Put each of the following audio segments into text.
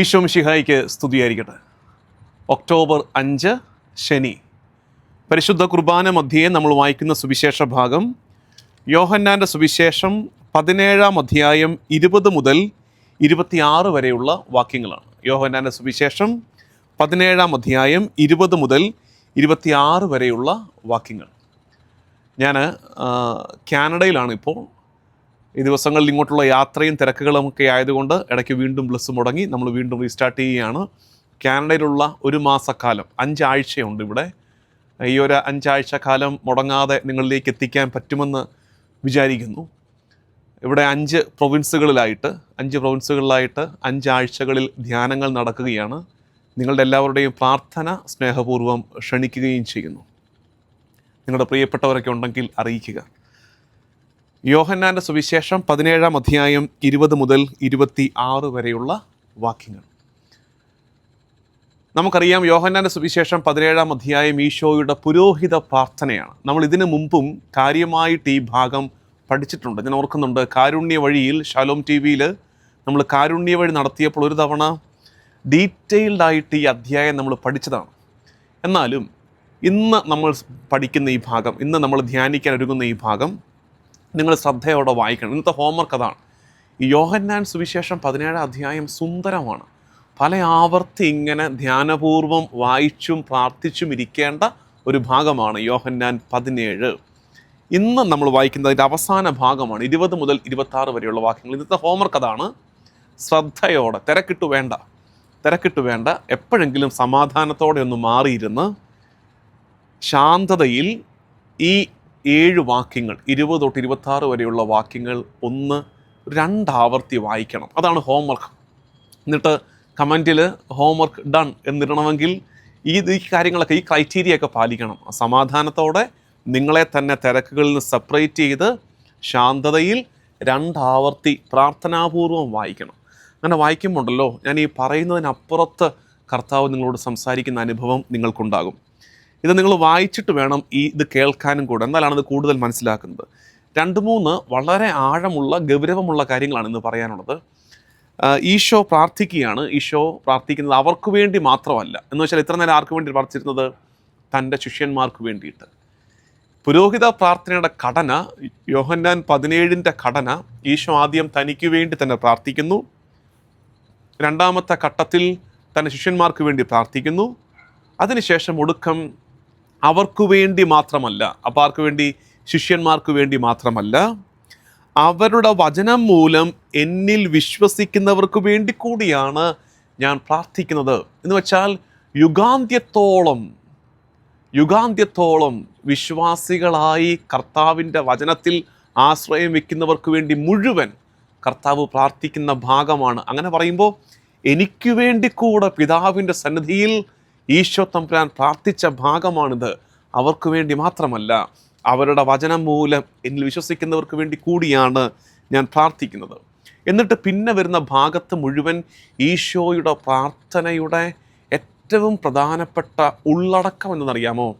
ഈശോ മിഷിഹായിക്ക് സ്തുതിയായിരിക്കട്ടെ. ഒക്ടോബർ അഞ്ച് ശനി. പരിശുദ്ധ കുർബാന മധ്യേ നമ്മൾ വായിക്കുന്ന സുവിശേഷ ഭാഗം യോഹന്നാന്റെ സുവിശേഷം പതിനേഴാം അധ്യായം ഇരുപത് മുതൽ ഇരുപത്തിയാറ് വരെയുള്ള വാക്യങ്ങളാണ്. യോഹന്നാന്റെ സുവിശേഷം പതിനേഴാം അധ്യായം ഇരുപത് മുതൽ ഇരുപത്തിയാറ് വരെയുള്ള വാക്യങ്ങൾ. ഞാൻ കാനഡയിലാണ് ഇപ്പോൾ ഈ ദിവസങ്ങളിൽ ഇങ്ങോട്ടുള്ള യാത്രയും തിരക്കുകളും ഒക്കെ ആയതുകൊണ്ട് ഇടയ്ക്ക് വീണ്ടും ബ്ലസ് മുടങ്ങി നമ്മൾ വീണ്ടും റീസ്റ്റാർട്ട് ചെയ്യുകയാണ്. കാനഡയിലുള്ള ഒരു മാസക്കാലം അഞ്ചാഴ്ചയുണ്ട് ഇവിടെ. ഈ ഒരു അഞ്ചാഴ്ച കാലം മുടങ്ങാതെ നിങ്ങളിലേക്ക് എത്തിക്കാൻ പറ്റുമെന്ന് വിചാരിക്കുന്നു. ഇവിടെ അഞ്ച് പ്രൊവിൻസുകളിലായിട്ട് അഞ്ച് പ്രൊവിൻസുകളിലായിട്ട് അഞ്ചാഴ്ചകളിൽ ധ്യാനങ്ങൾ നടക്കുകയാണ്. നിങ്ങളുടെ എല്ലാവരുടെയും പ്രാർത്ഥന സ്നേഹപൂർവം ക്ഷണിക്കുകയും ചെയ്യുന്നു. നിങ്ങളുടെ പ്രിയപ്പെട്ടവരൊക്കെ ഉണ്ടെങ്കിൽ അറിയിക്കുക. യോഹന്നാന്റെ സുവിശേഷം പതിനേഴാം അധ്യായം ഇരുപത് മുതൽ ഇരുപത്തി ആറ് വരെയുള്ള വാക്യങ്ങൾ. നമുക്കറിയാം യോഹന്നാന്റെ സുവിശേഷം പതിനേഴാം അധ്യായം ഈശോയുടെ പുരോഹിത പ്രാർത്ഥനയാണ്. നമ്മൾ ഇതിനു മുമ്പും കാര്യമായിട്ട് ഈ ഭാഗം പഠിച്ചിട്ടുണ്ട്. ഞാൻ ഓർക്കുന്നുണ്ട് കാരുണ്യ വഴിയിൽ ഷാലോം ടി വിയിൽ നമ്മൾ കാരുണ്യ വഴി നടത്തിയപ്പോൾ ഒരു തവണ ഡീറ്റെയിൽഡ് ആയിട്ട് ഈ അധ്യായം നമ്മൾ പഠിച്ചതാണ്. എന്നാലും ഇന്ന് നമ്മൾ പഠിക്കുന്ന ഈ ഭാഗം ഇന്ന് നമ്മൾ ധ്യാനിക്കാൻ ഒരുങ്ങുന്ന ഈ ഭാഗം നിങ്ങൾ ശ്രദ്ധയോടെ വായിക്കണം. ഇന്നത്തെ ഹോംവർക്ക് അതാണ്. യോഹന്നാൻ സുവിശേഷം പതിനേഴാം അധ്യായം സുന്ദരമാണ്. പല ആവർത്തി ഇങ്ങനെ ധ്യാനപൂർവം വായിച്ചും പ്രാർത്ഥിച്ചും ഇരിക്കേണ്ട ഒരു ഭാഗമാണ് യോഹന്നാൻ പതിനേഴ്. ഇന്ന് നമ്മൾ വായിക്കുന്നതിന്റെ അവസാന ഭാഗമാണ് ഇരുപത് മുതൽ ഇരുപത്താറ് വരെയുള്ള വാക്യങ്ങൾ. ഇന്നത്തെ ഹോംവർക്ക് അതാണ്. ശ്രദ്ധയോടെ തിരക്കിട്ട് വേണ്ട തിരക്കിട്ട് വേണ്ട എപ്പോഴെങ്കിലും സമാധാനത്തോടെ ഒന്ന് മാറിയിരുന്ന് ശാന്തതയിൽ ഈ ഏഴ് വാക്യങ്ങൾ ഇരുപത് തൊട്ട് ഇരുപത്താറ് വരെയുള്ള വാക്യങ്ങൾ ഒന്ന് രണ്ടാവർത്തി വായിക്കണം. അതാണ് ഹോംവർക്ക് എന്നിട്ട് കമന്റിൽ ഹോംവർക്ക് ഡൺ എന്നിടണമെങ്കിൽ ഈ ഈ കാര്യങ്ങളൊക്കെ ഈ ക്രൈറ്റീരിയ ഒക്കെ പാലിക്കണം. സമാധാനത്തോടെ നിങ്ങളെ തന്നെ തിരക്കുകളിൽ നിന്ന് സെപ്പറേറ്റ് ചെയ്ത് ശാന്തതയിൽ രണ്ടാവർത്തി പ്രാർത്ഥനാപൂർവം വായിക്കണം. അങ്ങനെ വായിക്കുമ്പോണ്ടല്ലോ ഞാൻ ഈ പറയുന്നതിനപ്പുറത്ത് കർത്താവ് നിങ്ങളോട് സംസാരിക്കുന്ന അനുഭവം നിങ്ങൾക്കുണ്ടാകും. ഇത് നിങ്ങൾ വായിച്ചിട്ട് വേണം ഈ ഇത് കേൾക്കാനും കൂടെ. എന്നാലാണ് ഇത് കൂടുതൽ മനസ്സിലാക്കുന്നത്. രണ്ട് മൂന്ന് വളരെ ആഴമുള്ള ഗൗരവമുള്ള കാര്യങ്ങളാണ് ഇന്ന് പറയാനുള്ളത്. ഈശോ പ്രാർത്ഥിക്കുകയാണ്. ഈശോ പ്രാർത്ഥിക്കുന്നത് അവർക്ക് വേണ്ടി മാത്രമല്ല. എന്ന് വെച്ചാൽ ഇത്ര നേരം ആർക്ക് വേണ്ടി പ്രാർത്ഥിച്ചിരുന്നത്? തന്റെ ശിഷ്യന്മാർക്ക് വേണ്ടിയിട്ട്. പുരോഹിത പ്രാർത്ഥനയുടെ ഘടന യോഹന്നാൻ പതിനേഴിന്റെ ഘടന ഈശോ ആദ്യം തനിക്ക് വേണ്ടി തന്നെ പ്രാർത്ഥിക്കുന്നു. രണ്ടാമത്തെ ഘട്ടത്തിൽ തന്റെ ശിഷ്യന്മാർക്ക് വേണ്ടി പ്രാർത്ഥിക്കുന്നു. അതിനുശേഷം ഒടുക്കം അവർക്ക് വേണ്ടി മാത്രമല്ല അപ്പോൾ ആർക്ക് വേണ്ടി? ശിഷ്യന്മാർക്ക് വേണ്ടി മാത്രമല്ല അവരുടെ വചനം മൂലം എന്നിൽ വിശ്വസിക്കുന്നവർക്ക് വേണ്ടി കൂടിയാണ് ഞാൻ പ്രാർത്ഥിക്കുന്നത്. എന്ന് വെച്ചാൽ യുഗാന്ത്യത്തോളം യുഗാന്ത്യത്തോളം വിശ്വാസികളായി കർത്താവിന്റെ വചനത്തിൽ ആശ്രയം വെക്കുന്നവർക്ക് വേണ്ടി മുഴുവൻ കർത്താവ് പ്രാർത്ഥിക്കുന്ന ഭാഗമാണ്. അങ്ങനെ പറയുമ്പോൾ എനിക്ക് വേണ്ടി കൂടെ പിതാവിന്റെ സന്നിധിയിൽ ഈശോ തമ്പുരാൻ പ്രാർത്ഥിച്ച ഭാഗമാണിത്. അവർക്ക് വേണ്ടി മാത്രമല്ല അവരുടെ വചനം മൂലം എന്നിൽ വിശ്വസിക്കുന്നവർക്ക് വേണ്ടി കൂടിയാണ് ഞാൻ പ്രാർത്ഥിക്കുന്നത്. എന്നിട്ട് പിന്നെ വരുന്ന ഭാഗത്ത് മുഴുവൻ ഈശോയുടെ പ്രാർത്ഥനയുടെ ഏറ്റവും പ്രധാനപ്പെട്ട ഉള്ളടക്കം എന്നറിയാമോ?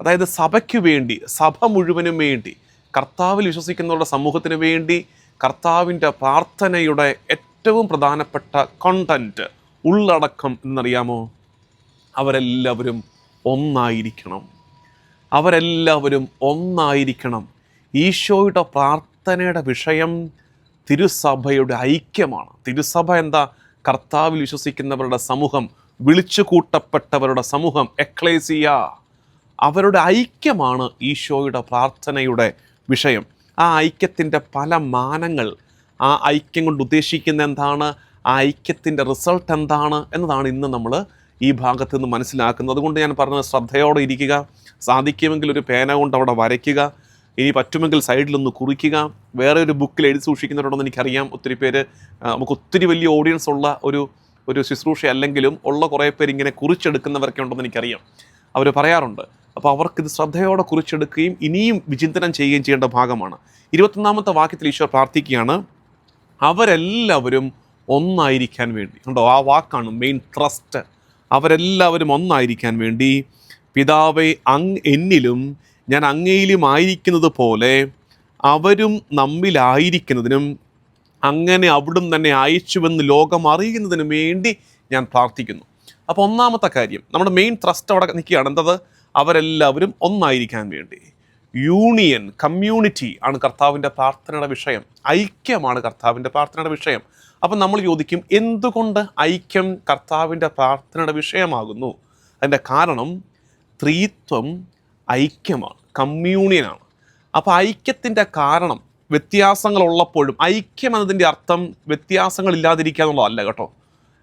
അതായത് സഭയ്ക്ക് വേണ്ടി സഭ മുഴുവനും വേണ്ടി കർത്താവിൽ വിശ്വസിക്കുന്നവരുടെ സമൂഹത്തിന് വേണ്ടി കർത്താവിന്റെ പ്രാർത്ഥനയുടെ ഏറ്റവും പ്രധാനപ്പെട്ട കണ്ടന്റ് ഉള്ളടക്കം എന്നറിയാമോ? അവരെല്ലാവരും ഒന്നായിരിക്കണം. അവരെല്ലാവരും ഒന്നായിരിക്കണം. ഈശോയുടെ പ്രാർത്ഥനയുടെ വിഷയം തിരുസഭയുടെ ഐക്യമാണ്. തിരുസഭ എന്താ? കർത്താവിൽ വിശ്വസിക്കുന്നവരുടെ സമൂഹം വിളിച്ചു കൂട്ടപ്പെട്ടവരുടെ സമൂഹം എക്ലേസിയ. അവരുടെ ഐക്യമാണ് ഈശോയുടെ പ്രാർത്ഥനയുടെ വിഷയം. ആ ഐക്യത്തിന്റെ പല മാനങ്ങൾ ആ ഐക്യം കൊണ്ട് ഉദ്ദേശിക്കുന്ന എന്താണ്? ആ ഐക്യത്തിന്റെ റിസൾട്ട് എന്താണ്? എന്നതാണ് ഇന്ന് നമ്മൾ ഈ ഭാഗത്ത് നിന്ന് മനസ്സിലാക്കുന്നത്. അതുകൊണ്ട് ഞാൻ പറഞ്ഞത് ശ്രദ്ധയോടെ ഇരിക്കുക. സാധിക്കുമെങ്കിൽ ഒരു പേന കൊണ്ട് അവിടെ വരയ്ക്കുക. ഇനി പറ്റുമെങ്കിൽ സൈഡിലൊന്ന് കുറിക്കുക. വേറെ ഒരു ബുക്കിൽ എഴുതി സൂക്ഷിക്കുന്നവരുണ്ടെന്ന് എനിക്കറിയാം. ഒത്തിരി പേര് നമുക്ക് ഒത്തിരി വലിയ ഓഡിയൻസ് ഉള്ള ഒരു ഒരു ശുശ്രൂഷ അല്ലെങ്കിലും ഉള്ള കുറേ പേര് ഇങ്ങനെ കുറിച്ചെടുക്കുന്നവരൊക്കെ ഉണ്ടെന്ന് എനിക്കറിയാം. അവർ പറയാറുണ്ട്. അപ്പോൾ അവർക്കിത് ശ്രദ്ധയോടെ കുറിച്ചെടുക്കുകയും ഇനിയും വിചിന്തനം ചെയ്യുകയും ചെയ്യേണ്ട ഭാഗമാണ്. ഇരുപത്തൊന്നാമത്തെ വാക്യത്തിൽ ഈശ്വർ പ്രാർത്ഥിക്കുകയാണ് അവരെല്ലാവരും ഒന്നായിരിക്കാൻ വേണ്ടി. ഉണ്ടോ ആ വാക്കാണ് മെയിൻ ട്രസ്റ്റ് അവരെല്ലാവരും ഒന്നായിരിക്കാൻ വേണ്ടി പിതാവെ അങ് എന്നിലും ഞാൻ അങ്ങയിലും ആയിരിക്കുന്നത് പോലെ അവരും നമ്മിലായിരിക്കുന്നതിനും അങ്ങനെ അവിടും തന്നെ അയച്ചുവെന്ന് ലോകം അറിയുന്നതിന് വേണ്ടി ഞാൻ പ്രാർത്ഥിക്കുന്നു. അപ്പോൾ ഒന്നാമത്തെ കാര്യം നമ്മുടെ മെയിൻ ത്രസ്റ്റ് അവിടെ നിൽക്കുകയാണ്. എന്തത്? അവരെല്ലാവരും ഒന്നായിരിക്കാൻ വേണ്ടി. യൂണിയൻ കമ്മ്യൂണിറ്റി ആണ് കർത്താവിന്റെ പ്രാർത്ഥനയുടെ വിഷയം. ഐക്യമാണ് കർത്താവിന്റെ പ്രാർത്ഥനയുടെ വിഷയം. അപ്പം നമ്മൾ ചോദിക്കും എന്തുകൊണ്ട് ഐക്യം കർത്താവിന്റെ പ്രാർത്ഥനയുടെ വിഷയമാകുന്നു? അതിന്റെ കാരണം ത്രീത്വം ഐക്യമാണ് കമ്മ്യൂണിയനാണ് അപ്പോൾ ഐക്യത്തിന്റെ കാരണം വ്യത്യാസങ്ങളുള്ളപ്പോഴും ഐക്യം എന്നതിന്റെ അർത്ഥം വ്യത്യാസങ്ങളില്ലാതിരിക്കുക എന്നുള്ളതല്ല കേട്ടോ.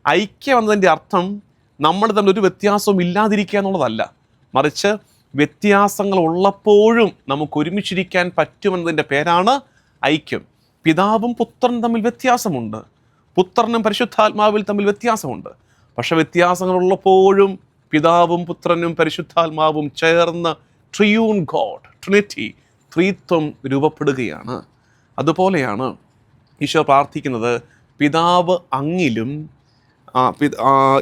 ഐക്യം എന്നതിന്റെ അർത്ഥം നമ്മൾ തമ്മിൽ ഒരു വ്യത്യാസവും ഇല്ലാതിരിക്കുക എന്നുള്ളതല്ല. മറിച്ച് വ്യത്യാസങ്ങൾ ഉള്ളപ്പോഴും നമുക്ക് ഒരുമിച്ചിരിക്കാൻ പറ്റുമെന്നതിന്റെ പേരാണ് ഐക്യം. പിതാവും പുത്രനും തമ്മിൽ വ്യത്യാസമുണ്ട്. പുത്രനും പരിശുദ്ധാത്മാവിൽ തമ്മിൽ വ്യത്യാസമുണ്ട്. പക്ഷെ വ്യത്യാസങ്ങളുള്ളപ്പോഴും പിതാവും പുത്രനും പരിശുദ്ധാത്മാവും ചേർന്ന് ട്രിയൂൺ ഗോഡ് ട്രിനിറ്റി ത്രീത്വം രൂപപ്പെടുകയാണ്. അതുപോലെയാണ് ഈശോ പ്രാർത്ഥിക്കുന്നത് പിതാവ് അങ്ങിലും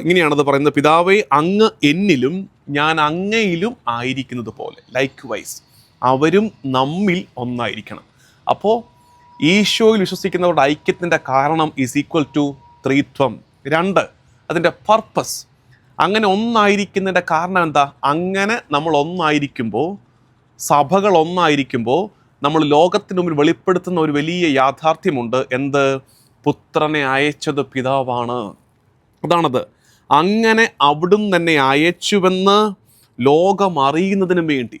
ഇങ്ങനെയാണത് പറയുന്നത് പിതാവേ അങ്ങ് എന്നിലും ഞാൻ അങ്ങയിലും ആയിരിക്കുന്നത് പോലെ ലൈക്ക് വൈസ് അവരും നമ്മിൽ ഒന്നായിരിക്കണം. അപ്പോൾ ഈശോയിൽ വിശ്വസിക്കുന്നവരുടെ ഐക്യത്തിന്റെ കാരണം ഈസ് ഈക്വൽ ടു ത്രീത്വം. രണ്ട് അതിന്റെ പർപ്പസ് അങ്ങനെ ഒന്നായിരിക്കുന്നതിന്റെ കാരണം എന്താ? അങ്ങനെ നമ്മൾ ഒന്നായിരിക്കുമ്പോൾ സഭകൾ ഒന്നായിരിക്കുമ്പോൾ നമ്മൾ ലോകത്തിന് മുമ്പിൽ വെളിപ്പെടുത്തുന്ന ഒരു വലിയ യാഥാർത്ഥ്യമുണ്ട്. എന്ത്? പുത്രനെ അയച്ചത് പിതാവാണ്. അതാണത്. അങ്ങനെ അവിടുന്ന് തന്നെ അയച്ചുവെന്ന് ലോകം അറിയുന്നതിനും വേണ്ടി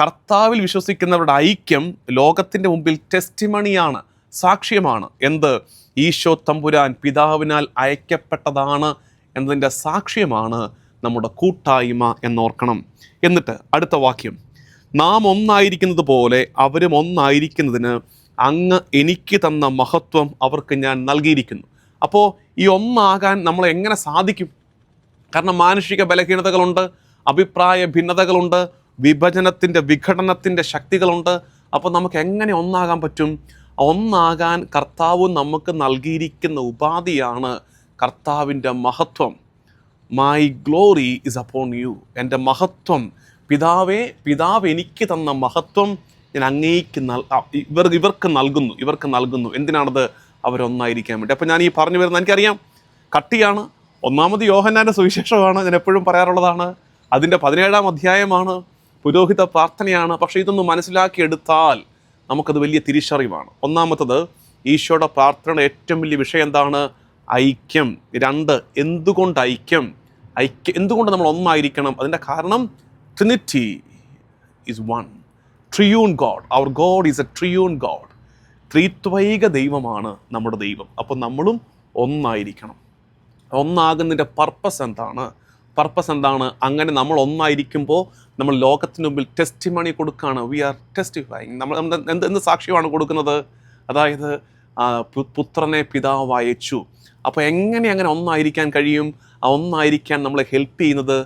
കർത്താവിൽ വിശ്വസിക്കുന്നവരുടെ ഐക്യം ലോകത്തിന്റെ മുമ്പിൽ ടെസ്റ്റിമണിയാണ് സാക്ഷ്യമാണ്. എന്ത്? ഈശോ തമ്പുരാൻ പിതാവിനാൽ അയക്കപ്പെട്ടതാണ് എന്നതിന്റെ സാക്ഷ്യമാണ് നമ്മുടെ കൂട്ടായ്മ എന്നോർക്കണം. എന്നിട്ട് അടുത്ത വാക്യം. നാം ഒന്നായിരിക്കുന്നത് പോലെ അവരും ഒന്നായിരിക്കുന്നതിന് അങ്ങ് എനിക്ക് തന്ന മഹത്വം അവർക്ക് ഞാൻ നൽകിയിരിക്കുന്നു. അപ്പോൾ ഈ ഒന്നാകാൻ നമ്മൾ എങ്ങനെ സാധിക്കും? കാരണം മാനുഷിക ബലഹീനതകളുണ്ട് അഭിപ്രായ ഭിന്നതകളുണ്ട് വിഭജനത്തിന്റെ വിഘടനത്തിന്റെ ശക്തികളുണ്ട്. അപ്പോൾ നമുക്ക് എങ്ങനെ ഒന്നാകാൻ പറ്റും? ഒന്നാകാൻ കർത്താവ് നമുക്ക് നൽകിയിരിക്കുന്ന ഉപാധിയാണ് കർത്താവിന്റെ മഹത്വം. My glory is upon you എന്റെ മഹത്വം. പിതാവേ പിതാവ് എനിക്ക് തന്ന മഹത്വം ഞാൻ അങ്ങേക്ക് നൽ ഇവർ ഇവർക്ക് നൽകുന്നു ഇവർക്ക് നൽകുന്നു. എന്തിനാണത് അവരൊന്നായിരിക്കാൻ വേണ്ടി? അപ്പോൾ ഞാൻ ഈ പറഞ്ഞു വരുന്നത് എനിക്കറിയാം. കട്ടിയാണ്. ഒന്നാമത് യോഹന്നാന്റെ സുവിശേഷമാണ്. ഞാൻ എപ്പോഴും പറയാറുള്ളതാണ്. അതിന്റെ പതിനേഴാം അധ്യായമാണ്. പുരോഹിത പ്രാർത്ഥനയാണ്. പക്ഷേ ഇതൊന്ന് മനസ്സിലാക്കിയെടുത്താൽ നമുക്കത് വലിയ തിരിച്ചറിവാണ്. ഒന്നാമത്തത് ഈശോയുടെ പ്രാർത്ഥനയുടെ ഏറ്റവും വലിയ വിഷയം എന്താണ്? ഐക്യം. രണ്ട് എന്തുകൊണ്ട് ഐക്യം? ഐക്യം എന്തുകൊണ്ട് നമ്മൾ ഒന്നായിരിക്കണം? അതിന്റെ കാരണം trinity is one triune God our God is a triune God ത്രിത്വൈക ദൈവമാണ് നമ്മുടെ ദൈവം. അപ്പോൾ നമ്മളും ഒന്നായിരിക്കണം. ഒന്നാകുന്നതിന്റെ പർപ്പസ് എന്താണ്? പർപ്പസ് എന്താണ്? അങ്ങനെ നമ്മൾ ഒന്നായിരിക്കുമ്പോൾ നമ്മൾ ലോകത്തിന് മുമ്പിൽ ടെസ്റ്റ് മണി കൊടുക്കുകയാണ് വി ആർ ടെസ്റ്റിഫൈങ് നമ്മൾ എന്ത് എന്ത് സാക്ഷ്യമാണ് കൊടുക്കുന്നത്? അതായത് പുത്രനെ പിതാവ് അയച്ചു. അപ്പോൾ എങ്ങനെ അങ്ങനെ ഒന്നായിരിക്കാൻ കഴിയും? ആ ഒന്നായിരിക്കാൻ നമ്മളെ ഹെൽപ്പ് ചെയ്യുന്നത്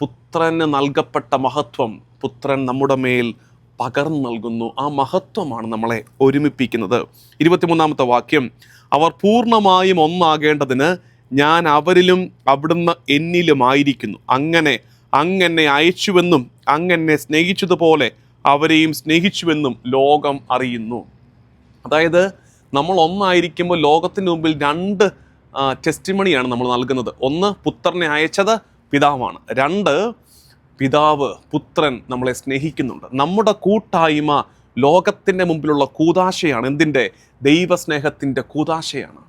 പുത്രന് നൽകപ്പെട്ട മഹത്വം. പുത്രൻ നമ്മുടെ മേൽ പകർന്നു നൽകുന്നു. ആ മഹത്വമാണ് നമ്മളെ ഒരുമിപ്പിക്കുന്നത്. ഇരുപത്തിമൂന്നാമത്തെ വാക്യം. അവർ പൂർണമായും ഒന്നാകേണ്ടതിന് ഞാൻ അവരിലും അവിടുന്ന് എന്നിലുമായിരിക്കുന്നു. അങ്ങനെ അങ്ങനെ അയച്ചുവെന്നും അങ്ങനെ സ്നേഹിച്ചതുപോലെ അവരെയും സ്നേഹിച്ചുവെന്നും ലോകം അറിയുന്നു. അതായത് നമ്മൾ ഒന്നായിരിക്കുമ്പോൾ ലോകത്തിന് മുമ്പിൽ രണ്ട് ടെസ്റ്റിമണിയാണ് നമ്മൾ നൽകുന്നത്. ഒന്ന് പുത്രനെ അയച്ചത് പിതാവാണ്. രണ്ട് പിതാവ് പുത്രൻ നമ്മളെ സ്നേഹിക്കുന്നുണ്ട്. നമ്മുടെ കൂട്ടായ്മ ലോകത്തിന്റെ മുമ്പിലുള്ള കൂതാശയാണ്. എന്തിന്റെ? ദൈവസ്നേഹത്തിന്റെ കൂതാശയാണ്.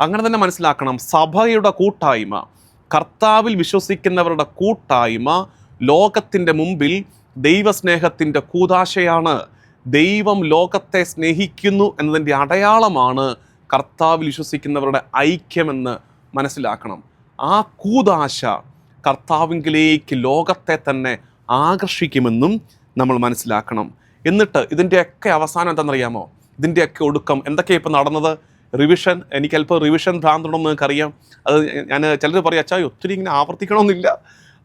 അങ്ങനെ തന്നെ മനസ്സിലാക്കണം. സഭയുടെ കൂട്ടായ്മ കർത്താവിൽ വിശ്വസിക്കുന്നവരുടെ കൂട്ടായ്മ ലോകത്തിന്റെ മുമ്പിൽ ദൈവസ്നേഹത്തിന്റെ കൂതാശയാണ്. ദൈവം ലോകത്തെ സ്നേഹിക്കുന്നു എന്നതിന്റെ അടയാളമാണ് കർത്താവിൽ വിശ്വസിക്കുന്നവരുടെ ഐക്യമെന്ന് മനസ്സിലാക്കണം. ആ കൂതാശ കർത്താവിങ്കിലേക്ക് ലോകത്തെ തന്നെ ആകർഷിക്കുമെന്നും നമ്മൾ മനസ്സിലാക്കണം. എന്നിട്ട് ഇതിന്റെയൊക്കെ അവസാനം എന്താണെന്നറിയാമോ? ഇതിന്റെയൊക്കെ ഒടുക്കം എന്തൊക്കെയാണ് ഇപ്പം നടന്നത്? റിവിഷൻ എനിക്ക് അല്പം റിവിഷൻ ഭ്രാന്തുണ്ടെന്ന് നിങ്ങൾക്കറിയാം. അത് ഞാൻ ചിലർ പറയും അച്ഛാ ഒത്തിരി ഇങ്ങനെ ആവർത്തിക്കണമെന്നില്ല.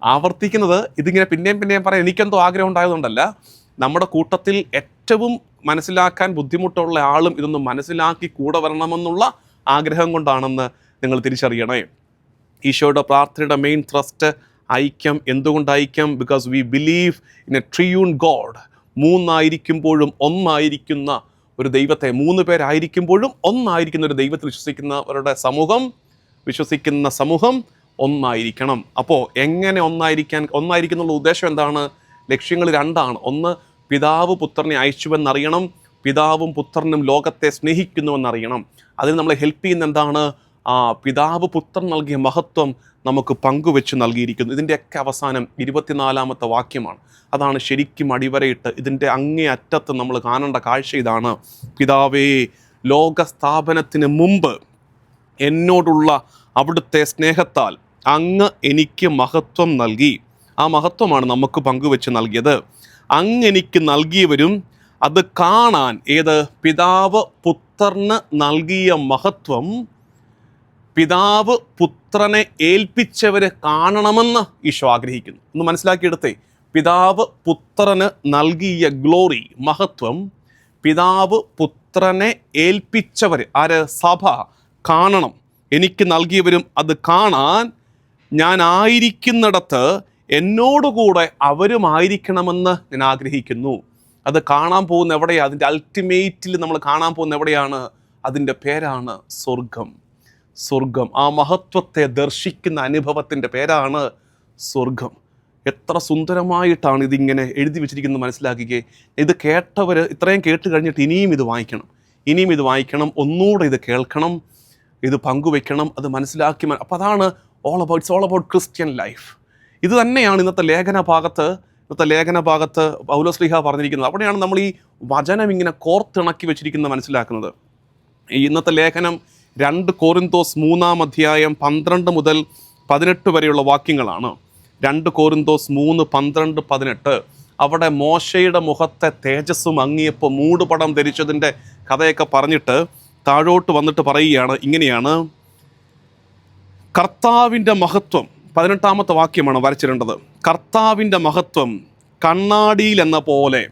ആവർത്തിക്കുന്നത് ഇതിങ്ങനെ പിന്നെയും പിന്നെയും പറയാം എനിക്കെന്തോ ആഗ്രഹം ഉണ്ടായതുകൊണ്ടല്ല. നമ്മുടെ കൂട്ടത്തിൽ ഏറ്റവും മനസ്സിലാക്കാൻ ബുദ്ധിമുട്ടുള്ള ആളും ഇതൊന്ന് മനസ്സിലാക്കി കൂടെ വരണമെന്നുള്ള ആഗ്രഹം കൊണ്ടാണെന്ന് നിങ്ങൾ തിരിച്ചറിയണേ. ഈശോയുടെ പ്രാർത്ഥനയുടെ മെയിൻ ത്രസ്റ്റ് ഐക്യം. എന്തുകൊണ്ട് ഐക്യം because we believe in a triune God മൂന്നായിരിക്കുമ്പോഴും ഒന്നായിരിക്കുന്ന ഒരു ദൈവത്തെ മൂന്ന് പേരായിരിക്കുമ്പോഴും ഒന്നായിരിക്കുന്ന ഒരു ദൈവത്തിൽ വിശ്വസിക്കുന്നവരുടെ സമൂഹം വിശ്വസിക്കുന്ന സമൂഹം ഒന്നായിരിക്കണം. അപ്പോൾ എങ്ങനെ ഒന്നായിരിക്കാൻ ഒന്നായിരിക്കുന്നുള്ള ഉദ്ദേശം എന്താണ്? ലക്ഷ്യങ്ങൾ രണ്ടാണ്. ഒന്ന് പിതാവ് പുത്രനെ അയച്ചുവെന്നറിയണം. പിതാവും പുത്രനും ലോകത്തെ സ്നേഹിക്കുന്നുവെന്നറിയണം. അതിന് നമ്മളെ ഹെൽപ്പ് ചെയ്യുന്ന എന്താണ്? ആ പിതാവ് പുത്രൻ നൽകിയ മഹത്വം നമുക്ക് പങ്കുവെച്ച് നൽകിയിരിക്കുന്നു. ഇതിന്റെയൊക്കെ അവസാനം ഇരുപത്തിനാലാമത്തെ വാക്യമാണ്. അതാണ് ശരിക്കും അടിവരയിട്ട് ഇതിന്റെ അങ്ങേ അറ്റത്ത് നമ്മൾ കാണേണ്ട കാഴ്ച ഇതാണ്. പിതാവേ ലോക സ്ഥാപനത്തിന് മുമ്പ് എന്നോടുള്ള അവിടുത്തെ സ്നേഹത്താൽ അങ്ങ് എനിക്ക് മഹത്വം നൽകി. ആ മഹത്വമാണ് നമുക്ക് പങ്കുവെച്ച് നൽകിയത്. അങ്ങ് എനിക്ക് നൽകിയവരും അത് കാണാൻ ഏത്? പിതാവ് പുത്രന് നൽകിയ മഹത്വം പിതാവ് പുത്രനെ ഏൽപ്പിച്ചവരെ കാണണമെന്ന് ഈശോ ആഗ്രഹിക്കുന്നു. ഒന്ന് മനസ്സിലാക്കിയെടുത്തേ. പിതാവ് പുത്രന് നൽകിയ ഗ്ലോറി മഹത്വം. പിതാവ് പുത്രനെ ഏൽപ്പിച്ചവർ ആര്? സഭ കാണണം. എനിക്ക് നൽകിയവരും അത് കാണാൻ ഞാൻ ആയിരിക്കുന്നിടത്ത് എന്നോടുകൂടെ അവരുമായിരിക്കണമെന്ന് ഞാൻ ആഗ്രഹിക്കുന്നു. അത് കാണാൻ പോകുന്ന എവിടെയാണ് അതിന്റെ അൾട്ടിമേറ്റിൽ നമ്മൾ കാണാൻ പോകുന്ന എവിടെയാണ്? അതിന്റെ പേരാണ് സ്വർഗം സ്വർഗം. ആ മഹത്വത്തെ ദർശിക്കുന്ന അനുഭവത്തിന്റെ പേരാണ് സ്വർഗം. എത്ര സുന്ദരമായിട്ടാണ് ഇതിങ്ങനെ എഴുതി വെച്ചിരിക്കുന്നത് മനസ്സിലാക്കിക്കേ. ഇത് കേട്ടവർ ഇത്രയും കേട്ട് കഴിഞ്ഞിട്ട് ഇനിയും ഇത് വായിക്കണം. ഇനിയും ഇത് വായിക്കണം. ഒന്നുകൂടെ ഇത് കേൾക്കണം. ഇത് പങ്കുവെക്കണം. അത് മനസ്സിലാക്കി അപ്പോൾ അതാണ് all about it's all about Christian life ഇത് തന്നെയാണ് ഇന്നത്തെ ലേഖന ഭാഗത്ത് ഇന്നത്തെ ലേഖന ഭാഗത്ത് പൗലോസ്ലിഹ പറഞ്ഞിരിക്കുന്നത്. അവിടെയാണ് നമ്മൾ ഈ വചനം ഇങ്ങനെ കോർത്തിണക്കി വെച്ചിരിക്കുന്നത് മനസ്സിലാക്കുന്നത്. ഈ ഇന്നത്തെ ലേഖനം രണ്ട് കോറിന്തോസ് മൂന്നാം അധ്യായം പന്ത്രണ്ട് മുതൽ പതിനെട്ട് വരെയുള്ള വാക്യങ്ങളാണ്. രണ്ട് കോറിന്തോസ് മൂന്ന് പന്ത്രണ്ട് പതിനെട്ട്. അവിടെ മോശയുടെ മുഖത്തെ തേജസ്സും അങ്ങിയപ്പോൾ മൂടുപടം ധരിച്ചതിന്റെ കഥയൊക്കെ പറഞ്ഞിട്ട് താഴോട്ട് വന്നിട്ട് പറയുകയാണ്. ഇങ്ങനെയാണ്. കർത്താവിന്റെ മഹത്വം പതിനെട്ടാമത്തെ വാക്യമാണ് വരച്ചിടേണ്ടത്. കർത്താവിന്റെ മഹത്വം കണ്ണാടിയിൽ എന്ന പോലെ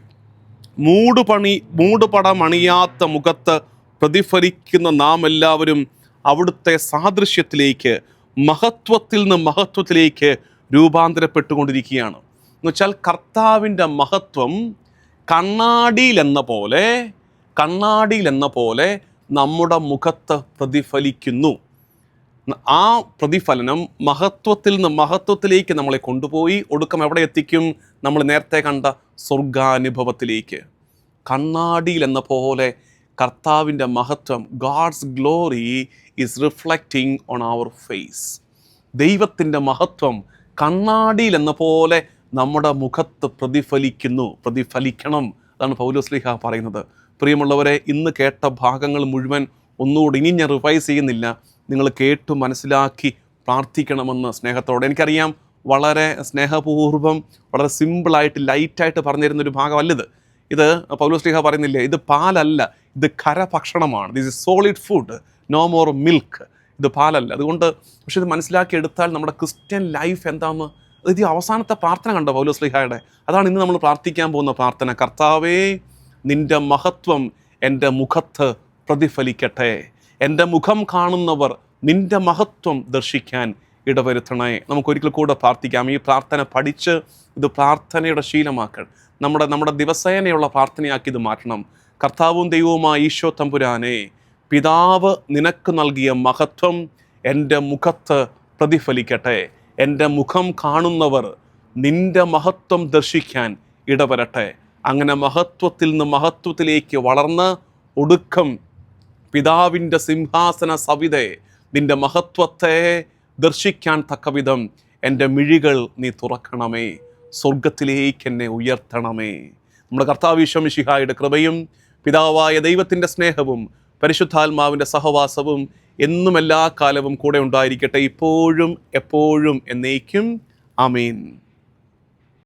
മൂടുപണി മൂടുപടമണിയാത്ത മുഖത്ത് പ്രതിഫലിക്കുന്ന നാം എല്ലാവരും അവിടുത്തെ സാദൃശ്യത്തിലേക്ക് മഹത്വത്തിൽ നിന്ന് മഹത്വത്തിലേക്ക് രൂപാന്തരപ്പെട്ടുകൊണ്ടിരിക്കുകയാണ്. എന്നുവെച്ചാൽ കർത്താവിന്റെ മഹത്വം കണ്ണാടിയിൽ എന്ന പോലെ കണ്ണാടിയിൽ എന്ന പോലെ നമ്മുടെ മുഖത്ത് പ്രതിഫലിക്കുന്നു. ആ പ്രതിഫലനം മഹത്വത്തിൽ നിന്ന് മഹത്വത്തിലേക്ക് നമ്മളെ കൊണ്ടുപോയി ഒടുക്കം എവിടെ എത്തിക്കും? നമ്മൾ നേരത്തെ കണ്ട സ്വർഗാനുഭവത്തിലേക്ക്. കണ്ണാടിയിൽ എന്ന പോലെ കർത്താവിന്റെ മഹത്വം God's glory is reflecting on our face ദൈവത്തിന്റെ മഹത്വം കണ്ണാടിയിൽ എന്ന പോലെ നമ്മുടെ മുഖത്ത് പ്രതിഫലിക്കുന്നു പ്രതിഫലിക്കണം അതാണ് പൗലോസ്ലിഹ പറയുന്നത്. പ്രിയമുള്ളവരെ ഇന്ന് കേട്ട ഭാഗങ്ങൾ മുഴുവൻ ഒന്നുകൂടി ഇനി ഞാൻ റിവൈസ് ചെയ്യുന്നില്ല. നിങ്ങൾ കേട്ടു മനസ്സിലാക്കി പ്രാർത്ഥിക്കണമെന്ന് സ്നേഹത്തോടെ എനിക്കറിയാം. വളരെ സ്നേഹപൂർവം വളരെ സിമ്പിളായിട്ട് ലൈറ്റായിട്ട് പറഞ്ഞിരുന്നൊരു ഭാഗമല്ലിത്. ഇത് പൗലോസ്ലിഹ പറയുന്നില്ലേ? ഇത് പാലല്ല ഇത് ഖരഭക്ഷണമാണ് this is solid food no more milk ഇത് പാലല്ല. അതുകൊണ്ട് പക്ഷെ ഇത് മനസ്സിലാക്കിയെടുത്താൽ നമ്മുടെ ക്രിസ്ത്യൻ ലൈഫ് എന്താണെന്ന് ഇത് അവസാനത്തെ പ്രാർത്ഥന കണ്ടോ പൗലോസ്ലിഹായുടെ അതാണ് ഇന്ന് നമ്മൾ പ്രാർത്ഥിക്കാൻ പോകുന്ന പ്രാർത്ഥന. കർത്താവേ നിന്റെ മഹത്വം എന്റെ മുഖത്ത് പ്രതിഫലിക്കട്ടെ. എന്റെ മുഖം കാണുന്നവർ നിന്റെ മഹത്വം ദർശിക്കാൻ ഇടവരുത്തണേ നമുക്കൊരിക്കൽ കൂടെ പ്രാർത്ഥിക്കാം. ഈ പ്രാർത്ഥന പഠിച്ച് ഇത് പ്രാർത്ഥനയുടെ ശീലമാക്കണം നമ്മുടെ നമ്മുടെ ദിവസേനയുള്ള പ്രാർത്ഥനയാക്കി ഇത് മാറ്റണം. കർത്താവും ദൈവവുമായ ഈശോ തമ്പുരാനെ പിതാവ് നിനക്ക് നൽകിയ മഹത്വം എന്റെ മുഖത്ത് പ്രതിഫലിക്കട്ടെ. എന്റെ മുഖം കാണുന്നവർ നിന്റെ മഹത്വം ദർശിക്കാൻ ഇടവരട്ടെ. അങ്ങനെ മഹത്വത്തിൽ നിന്ന് മഹത്വത്തിലേക്ക് വളർന്ന് ഒടുക്കം പിതാവിന്റെ സിംഹാസന സവിതെ നിന്റെ മഹത്വത്തെ ദർശിക്കാൻ തക്കവിധം എന്റെ മിഴികൾ നീ തുറക്കണമേ. സ്വർഗത്തിലേക്ക് എന്നെ ഉയർത്തണമേ. നമ്മുടെ കർത്താവിശ്വമിഷിഹായുടെ കൃപയും പിതാവായ ദൈവത്തിന്റെ സ്നേഹവും പരിശുദ്ധാത്മാവിന്റെ സഹവാസവും എന്നും എല്ലാ കാലവും കൂടെ ഉണ്ടായിരിക്കട്ടെ. ഇപ്പോഴും എപ്പോഴും എന്നേക്കും. ആമീൻ.